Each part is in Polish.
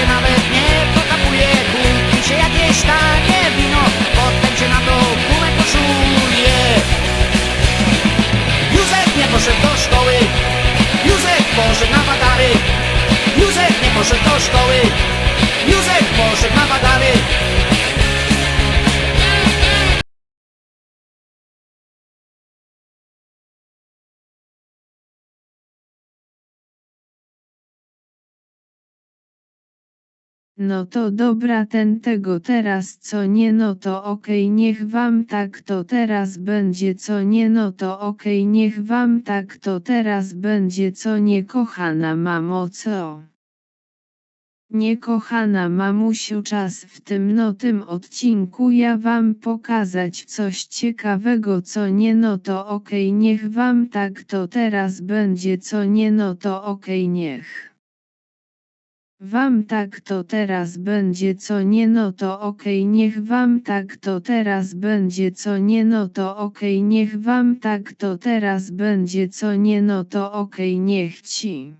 się nawet nie pokapuje Kupi się jakieś tanie wino Potem się na to gumę koszuluje. Józef nie poszedł do szkoły. Józef poszedł na badary Józef nie poszedł do szkoły. No to dobra ten tego teraz co nie no to okej niech wam tak to teraz będzie co nie no to okej niech wam tak to teraz będzie co nie kochana mamo co. Niekochana mamusiu czas w tym no tym odcinku ja wam pokazać coś ciekawego co nie no to okej niech wam tak to teraz będzie co nie no to okej niech. Wam tak to teraz będzie co nie no to okej niech wam tak to teraz będzie co nie no to okej niech wam tak to teraz będzie co nie no to okej niech ci.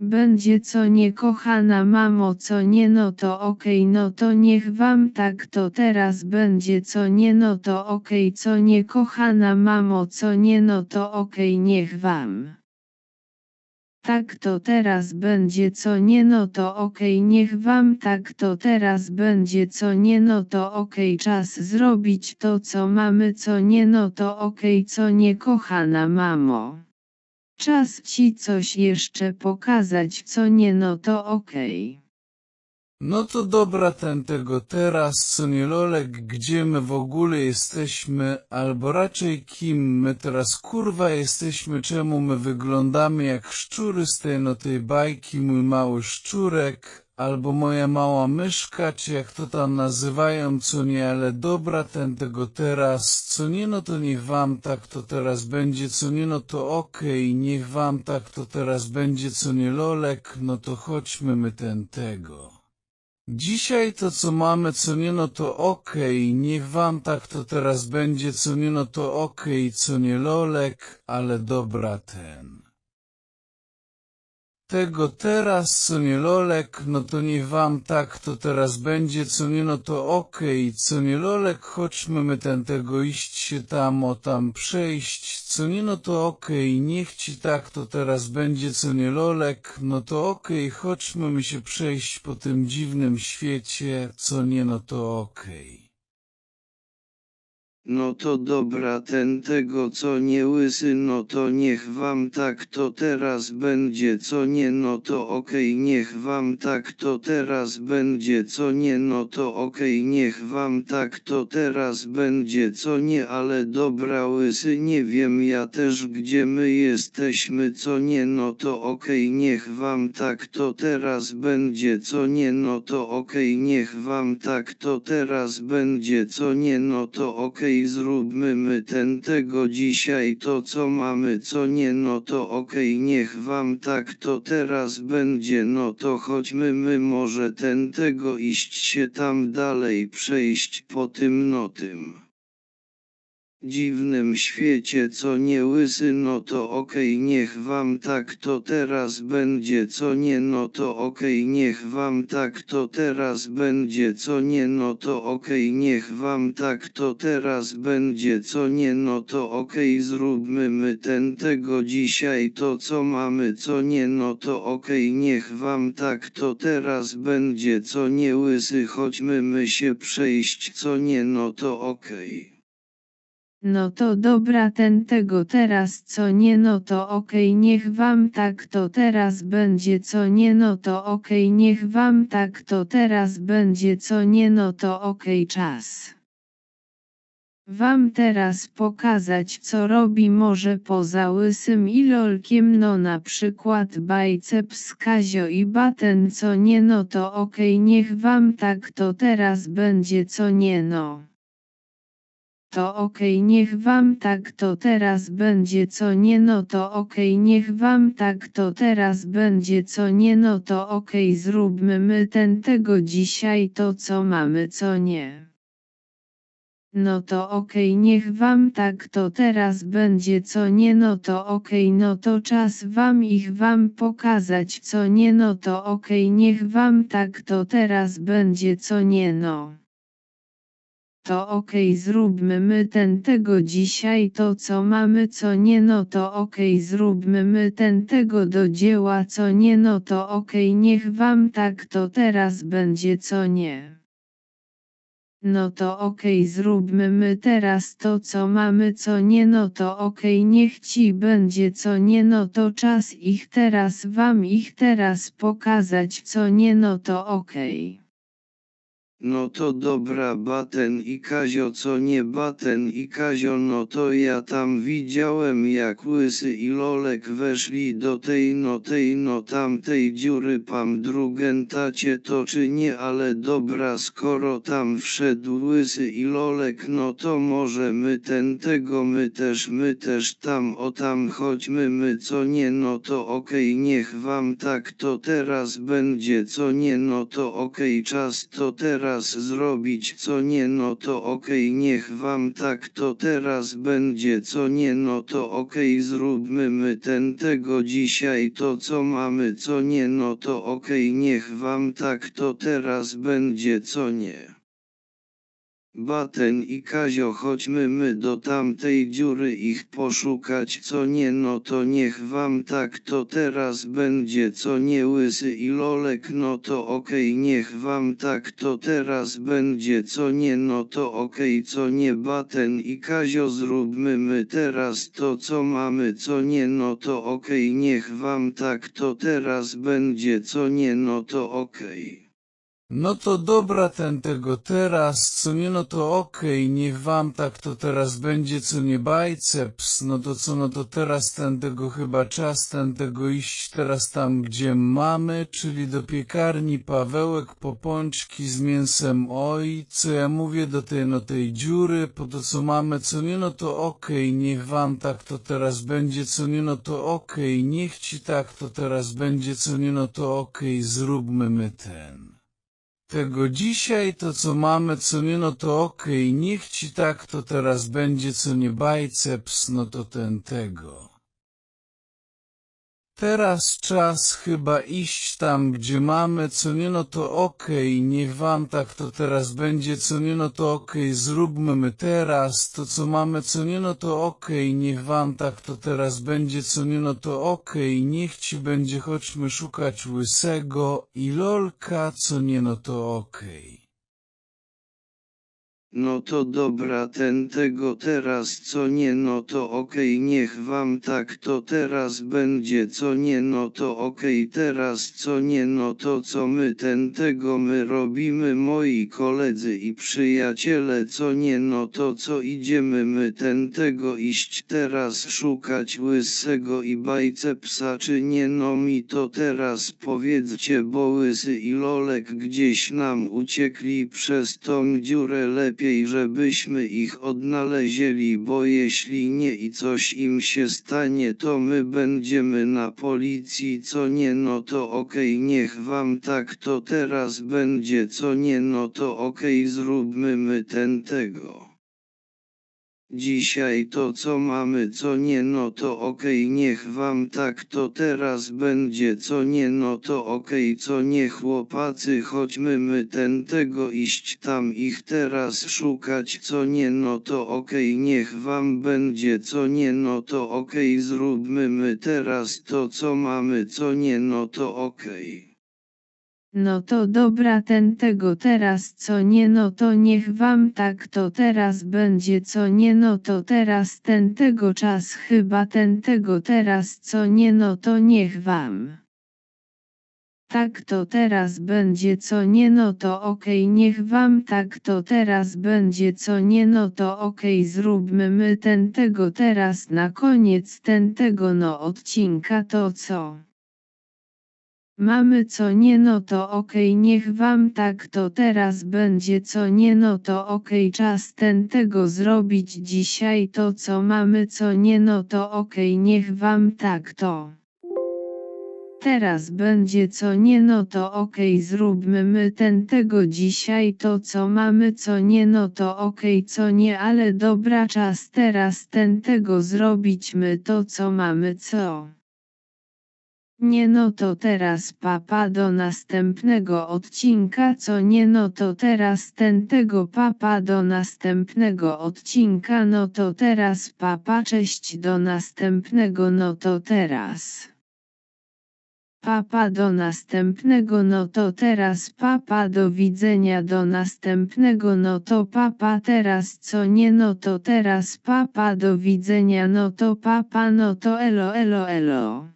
Będzie co nie kochana mamo co nie no to okej no to niech wam tak to teraz będzie co nie no to okej co nie kochana mamo co nie no to okej niech wam. Tak to teraz będzie co nie no to okej niech wam tak to teraz będzie co nie no to okej czas zrobić to co mamy co nie no to okej co nie kochana mamo. Czas ci coś jeszcze pokazać co nie no to okej. No to dobra ten tego teraz, co nie Lolek, gdzie my w ogóle jesteśmy, albo raczej kim my teraz kurwa jesteśmy, czemu my wyglądamy jak szczury z tej no tej bajki, mój mały szczurek, albo moja mała myszka, czy jak to tam nazywają, co nie, ale dobra ten tego teraz, co nie no to niech wam tak to teraz będzie, co nie no to okej, niech wam tak to teraz będzie, co nie Lolek, no to chodźmy my ten tego. Dzisiaj to co mamy, co nie no to okej, niech wam tak to teraz będzie, co nie no to okej, co nie lolek, ale dobra ten. Tego teraz, co nie lolek, no to niech wam tak to teraz będzie, co nie no to okej, co nie lolek, chodźmy my ten tego iść się tam o tam przejść, co nie no to okej, niech ci tak to teraz będzie, co nie lolek, no to okej, chodźmy my się przejść po tym dziwnym świecie, co nie no to okej. No to dobra ten tego co nie łysy no to niech wam tak to teraz będzie co nie no to okej niech wam tak to teraz będzie co nie no to okej niech wam tak to teraz będzie co nie ale dobra łysy nie wiem ja też gdzie my jesteśmy co nie no to okej niech wam tak to teraz będzie co nie no to okej niech wam tak to teraz będzie co nie no to okej zróbmy my ten tego dzisiaj to co mamy co nie no to okej niech wam tak to teraz będzie no to chodźmy my może ten tego iść się tam dalej przejść po tym no tym dziwnym świecie co nie łysy no to okej niech wam tak to teraz będzie co nie no to okej niech wam tak to teraz będzie co nie no to okej niech wam tak to teraz będzie co nie no to okej zróbmy my ten tego dzisiaj to co mamy co nie no to okej niech wam tak to teraz będzie co nie łysy chodźmy my się przejść co nie no to okej. No to dobra ten tego teraz co nie no to okej niech wam tak to teraz będzie co nie no to okej niech wam tak to teraz będzie co nie no to okej czas. Wam teraz pokazać co robi może poza łysym i lolkiem no na przykład bajceps Kazio i Baten co nie no to okej niech wam tak to teraz będzie co nie no to okej niech wam tak to teraz będzie co nie no to okej niech wam tak to teraz będzie co nie no to okej zróbmy my ten tego dzisiaj to co mamy co nie. No to okej niech wam tak to teraz będzie co nie no to okej no to czas wam ich wam pokazać co nie no to okej niech wam tak to teraz będzie co nie no to okej okay, zróbmy my ten tego dzisiaj to co mamy co nie no to okej okay, zróbmy my ten tego do dzieła co nie no to okej okay, niech wam tak to teraz będzie co nie. No to okej zróbmy my teraz to co mamy co nie no to okej niech ci będzie co nie no to czas ich teraz wam ich teraz pokazać co nie no to okej. No to dobra Baten i Kazio co nie Baten i Kazio no to ja tam widziałem jak Łysy i Lolek weszli do tej no tej no tamtej dziury. Pam drugentacie to czy nie ale dobra skoro tam wszedł Łysy i Lolek no to może my ten tego my też my też tam o tam chodźmy my co nie no to okej niech wam tak to teraz będzie co nie no to okej czas to teraz zrobić co nie no to okej niech wam tak to teraz będzie co nie no to okej zróbmy my ten tego dzisiaj to co mamy co nie no to okej niech wam tak to teraz będzie co nie. Baten i Kazio chodźmy my do tamtej dziury ich poszukać. Co nie no to niech wam tak to teraz będzie. Co nie Łysy i Lolek no to okej. Niech wam tak to teraz będzie. Co nie no to okej. Co nie Baten i Kazio zróbmy my teraz to co mamy. Co nie no to okej. Niech wam tak to teraz będzie. Co nie no to okej. No to dobra ten tego teraz, co nie no to okej, niech wam tak to teraz będzie, co nie bajceps, no to co no to teraz ten tego chyba czas ten tego iść teraz tam gdzie mamy, czyli do piekarni Pawełek po pączki z mięsem oj, co ja mówię do tej no tej dziury, po to co mamy, co nie no to okej, niech wam tak to teraz będzie, co nie no to okej, niech ci tak to teraz będzie, co nie no to okej, zróbmy my ten tego dzisiaj to co mamy, co nie no to okej, niech ci tak to teraz będzie, co nie bajceps, no to ten tego. Teraz czas chyba iść tam, gdzie mamy, co nie no to okej, niech wam tak to teraz będzie, co nie no to okej, zróbmy my teraz to co mamy, co nie no to okej, niech wam tak to teraz będzie, co nie no to okej, niech ci będzie, chodźmy szukać łysego i lolka, co nie no to okej. No to dobra ten tego teraz co nie no to okej niech wam tak to teraz będzie co nie no to okej teraz co nie no to co my ten tego my robimy moi koledzy i przyjaciele co nie no to co idziemy my ten tego iść teraz szukać łysego i bajcepsa czy nie no mi to teraz powiedzcie bo łysy i lolek gdzieś nam uciekli przez tą dziurę lepiej lepiej żebyśmy ich odnaleźli bo jeśli nie i coś im się stanie to my będziemy na policji co nie no to okej niech wam tak to teraz będzie co nie no to okej zróbmy my ten tego. Dzisiaj to co mamy co nie no to okej niech wam tak to teraz będzie co nie no to okej co nie chłopacy chodźmy my ten tego iść tam ich teraz szukać co nie no to okej niech wam będzie co nie no to okej zróbmy my teraz to co mamy co nie no to okej. No to dobra ten tego teraz co nie no to niech wam tak to teraz będzie co nie no to teraz ten tego czas chyba ten tego teraz co nie no to niech wam. Tak to teraz będzie co nie no to okej niech wam tak to teraz będzie co nie no to okej zróbmy my ten tego teraz na koniec ten tego no odcinka to co. Mamy co nie no to okej niech wam tak to teraz będzie co nie no to okej czas ten tego zrobić dzisiaj to co mamy co nie no to okej niech wam tak to. Teraz będzie co nie no to okej zróbmy my ten tego dzisiaj to co mamy co nie no to okej co nie ale dobra czas teraz ten tego zrobić my to co mamy co. Nie no to teraz papa do następnego odcinka co nie no to teraz ten tego papa do następnego odcinka no to teraz papa cześć do następnego no to teraz. papa do następnego no to teraz papa do widzenia do następnego no to papa teraz co nie no to teraz papa do widzenia no to papa no to elo elo elo.